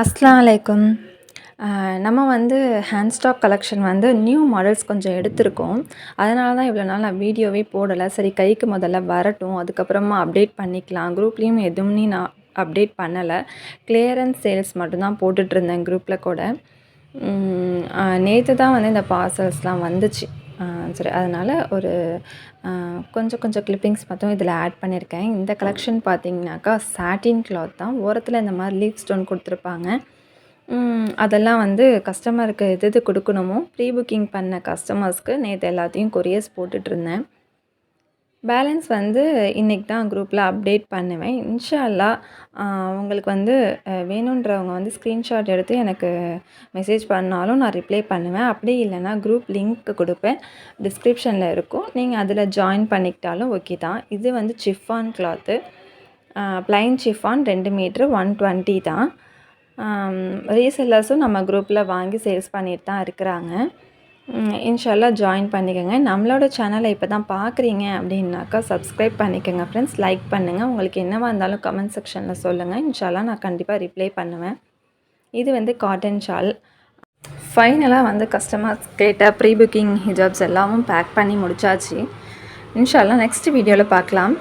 அஸ்லாம் அலைக்கும். நம்ம வந்து ஹேண்ட் ஸ்டாக் கலெக்ஷன் வந்து நியூ மாடல்ஸ் கொஞ்சம் எடுத்திருக்கோம். அதனால தான் இவ்வளோ நாள் நான் வீடியோவே போடலை. சரி கைக்கு முதல்ல வரட்டும். அதுக்கப்புறமா அப்டேட் பண்ணிக்கலாம். குரூப்லேயும் எதுவுமே நான் அப்டேட் பண்ணலை. கிளியரன்ஸ் சேல்ஸ் மட்டும்தான் போட்டுட்ருந்தேன் குரூப்பில் கூட. நேற்று தான் வந்து இந்த பார்சல்ஸ்லாம் வந்துச்சு. சரி அதனால் ஒரு கொஞ்சம் கொஞ்சம் கிளிப்பிங்ஸ் மட்டும் இதில் ஆட் பண்ணியிருக்கேன் இந்த கலெக்ஷன் பார்த்திங்கனாக்கா சாட்டின் கிளாத் தான். ஓரத்தில் இந்த மாதிரி லீவ் ஸ்டோன் கொடுத்துருப்பாங்க. அதெல்லாம் வந்து கஸ்டமருக்கு எது எது கொடுக்கணுமோ ப்ரீ புக்கிங் பண்ண கஸ்டமர்ஸ்க்கு நேற்று எல்லாத்தையும் கொரியர்ஸ் போட்டுட்ருந்தேன் பேலன்ஸ் வந்து இன்றைக்கி தான் குரூப்பில் அப்டேட் பண்ணுவேன். இன்ஷால்லா உங்களுக்கு வந்து வேணுன்றவங்க வந்து ஸ்க்ரீன்ஷாட் எடுத்து எனக்கு மெசேஜ் பண்ணாலும் நான் ரிப்ளை பண்ணுவேன். அப்படி இல்லைன்னா குரூப் லிங்க் கொடுப்பேன். டிஸ்கிரிப்ஷனில் இருக்கும். நீங்கள் அதில் ஜாயின் பண்ணிக்கிட்டாலும் ஓகே தான். இது வந்து சிஃபான் கிளாத்து ப்ளைன் சிஃபான் ரெண்டு மீட்ரு ஒன் டுவெண்ட்டி தான். ரீசெல்லர்ஸும் நம்ம குரூப்பில் வாங்கி சேல்ஸ் பண்ணிட்டு தான் இருக்கிறாங்க. இன்ஷால்லா ஜாயின் பண்ணிக்கோங்க. நம்மளோட சேனலை இப்போ தான் பார்க்குறீங்க அப்படின்னாக்கா சப்ஸ்கிரைப் பண்ணிக்கோங்க ஃப்ரெண்ட்ஸ் லைக் பண்ணுங்கள் உங்களுக்கு என்னவாக இருந்தாலும் கமெண்ட் செக்ஷனில் சொல்லுங்கள் இன்ஷால்லா நான் கண்டிப்பாக ரிப்ளை பண்ணுவேன். இது வந்து காட்டன் ஷால் ஃபைனலாக வந்து கஸ்டமர்ஸ் கேட்ட ப்ரீ புக்கிங் ஹிஜாப்ஸ் எல்லாமும் பேக் பண்ணி முடிச்சாச்சு. இன்ஷால்லாம் நெக்ஸ்ட் வீடியோவில் பார்க்கலாம்